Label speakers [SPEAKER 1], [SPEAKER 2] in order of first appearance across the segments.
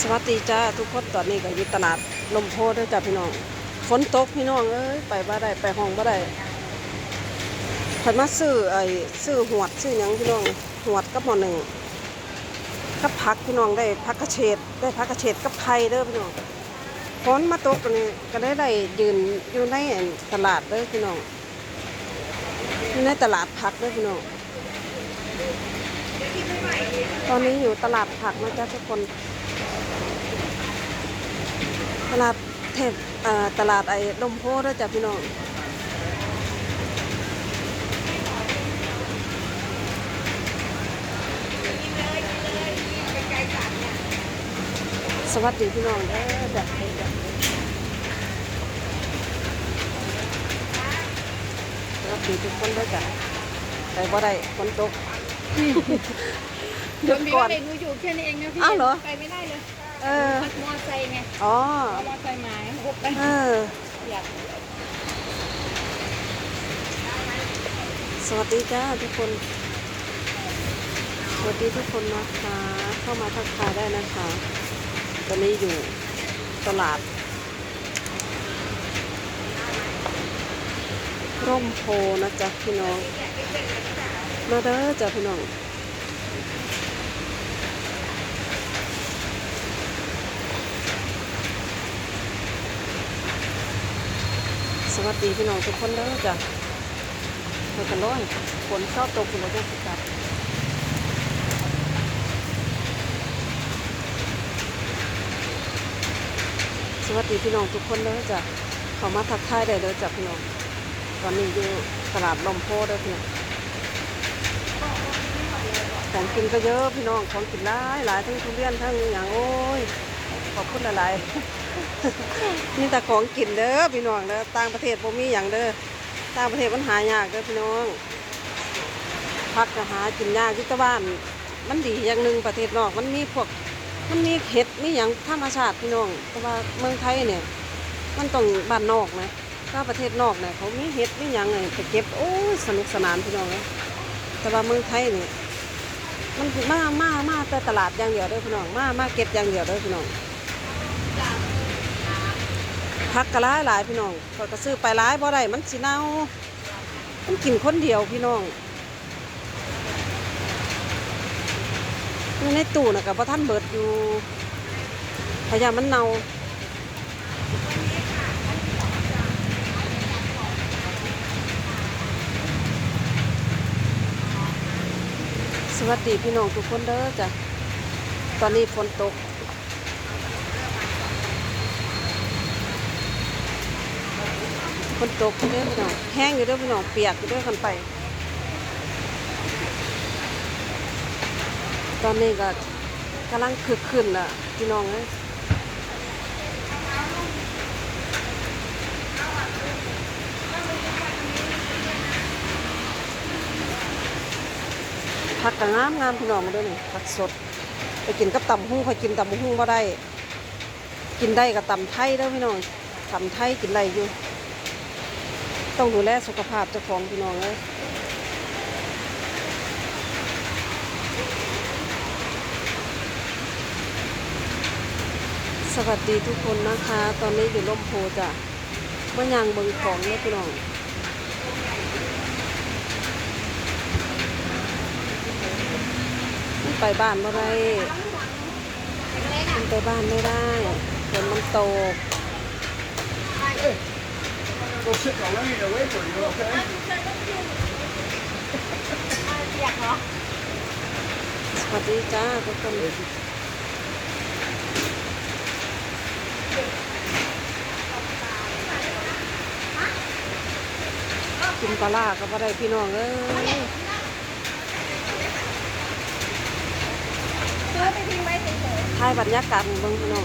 [SPEAKER 1] สวัสดีจ้าทุกคนตอนนี้ก็อยู่ตลาดลมโพด้วยจ้าพี่น้องฝนตกพี่น้องเอ้ยไปบ่ได้ไปห้องบ่ได้ผันมาซื้อไอ้ซื้อหวดซื้อยังพี่น้องหวดกับหมอหนึ่งกับผักพี่น้องได้ผักกระเฉดได้ผักกระเฉดกับไข่เด้อพี่น้องฝนมาตกกันนี่ก็ได้ได้ยืนอยู่ในตลาดเด้อพี่น้องอยู่ในตลาดผักเด้อพี่น้องตอนนี้อยู่ตลาดผักนะจ๊ะทุกคน ตลาดเทพเอ่อตลาดไอ้ลมโพธิ์ด้วยจ้ะพี่น้องสวัสดีพี่น้องเด้อแบบเแบบสวัสดีทุกคนด้วยจ้ะแต่บ่ได้ฝนตกหยุด
[SPEAKER 2] มี
[SPEAKER 1] ก่อน
[SPEAKER 2] ไปดูอยู่แค่นี้เองนะพี่
[SPEAKER 1] อ้าวเหรอ
[SPEAKER 2] ไปไม่ได้เลย
[SPEAKER 1] เออ
[SPEAKER 2] ขับมอไซค์ไง
[SPEAKER 1] อ๋อ
[SPEAKER 2] เอามอไซค์มาหกไป
[SPEAKER 1] เออ
[SPEAKER 2] อยาก
[SPEAKER 1] สวัสดีจ้าทุกคน สวัสดีทุกคนนะคะ เข้ามาทักทายได้นะคะ ตอนนี้อยู่ตลาด ร่มโพนะจ๊ะพี่น้อง มาเด้อจ้ะพี่น้อง วัสดีพี่น้องทุกคนเด้อจ้ะเากันร้อยฝนชอบตกอยู่แล้วจ้ะสิครับสวัสดีพี่น้องทุกคนเด้อจ้ะเขามาทักทายได้เด้อจ้ะพี่น้องตอนนี้อยู่ตลาดลมโพเด้อพี่น้องของกินก็เยอะพี่น้องของกินหลายหลายทั้งทุเรียนทั้งอย่างโอ้ย ขอบคุณหลายๆนี่แต่ของกินเด้อพี่น้องเด้อต่างประเทศบ่มีอย่างเด้อต่างประเทศมันหายากเด้อพี่น้องพักก็หากินยากที่ตะบ้าน มันดีอย่างหนึ่งประเทศนอก มันมีพวกมันมีเห็ดมีอย่างธรรมชาติพี่น้อง แต่ว่าเมืองไทยเนี่ย มันต้องบ้านนอกนะถ้าประเทศนอกเนี่ยเขามีเห็ดมีอย่างไงไปเก็บโอ้สนุกสนานพี่น้องเลยแต่ว่าเมืองไทยเนี่ยมันมามามาแต่ตลาดอย่างเดียวเด้อพี่น้อง มามาเก็บอย่างเดียวเด้อพี่น้อง พักกระหลายหลายพี่น้องก็ก็ซื้อไปหลายบ่ได้มันสิเน่ามันกินคนเดียวพี่น้องอยู่ในตู้น่ะกับพระท่านเบิดอยู่พยายามมันเน่าสวัสดีพี่น้องทุกคนเด้อจ้ะ ตอนนี้ฝนตก นตกอยู่เด้อพี่น้องแห้งอยู่เด้อพี่น้องเปียกอยู่เด้อกันไป ตอนนี้ก็กำลังคึกขึ้นล่ะพี่น้องเอ้ยผักกะงามงามพี่น้องมาด้วยนี่ผักสด ไปกินกับตำหุ้งคอยกินตำหุ้งบ่ได้ กินได้กับตำไทยเด้อพี่น้องตำไทยกินไรอยู่ ต้องดูแลสุขภาพเจ้าของพี่น้องเลยสวัสดีทุกคนนะคะ ตอนนี้อยู่ร่มโพจ้ะเมื่อยางเบิงของเนี่ยพี่น้องไปบ้านไม่ได้มันไปบ้านไม่ได้ฝนมันตก
[SPEAKER 3] We'll sit the rain away for you, okay?
[SPEAKER 2] อยกเหรอ
[SPEAKER 1] สวัสดีจ้าทุกคน กินปลาร้าก็บ่ได้พี่น้องเอ้ย
[SPEAKER 2] ซื้อไปทิ้งไว้เฉย
[SPEAKER 1] ถ่ายบรรยากาศเบิ่งพี่น้อง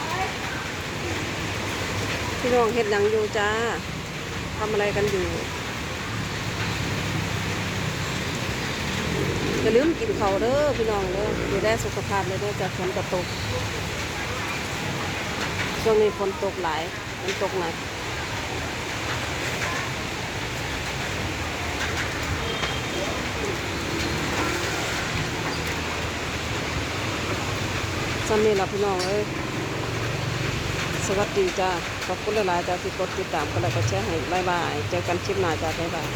[SPEAKER 1] พี่น้องเฮ็ดหยังอยู่จ้าทำอะไรกันอยู่อย่าลืมกินเขาเด้อพี่น้องเด้อดูแลสุขภาพเลยเด้อจากฝนกระตกช่วงนี้ฝนตกหลายฝนตกหนักซ้ำนี่ล่ะพี่น้องเอ้ย สวัสดีจ้าขอบคุณหลายๆจ้าที่กดติดตามกันแล้วก็แชร์ให้บายบาย เจอกันคลิปหน้าจ้าบายบาย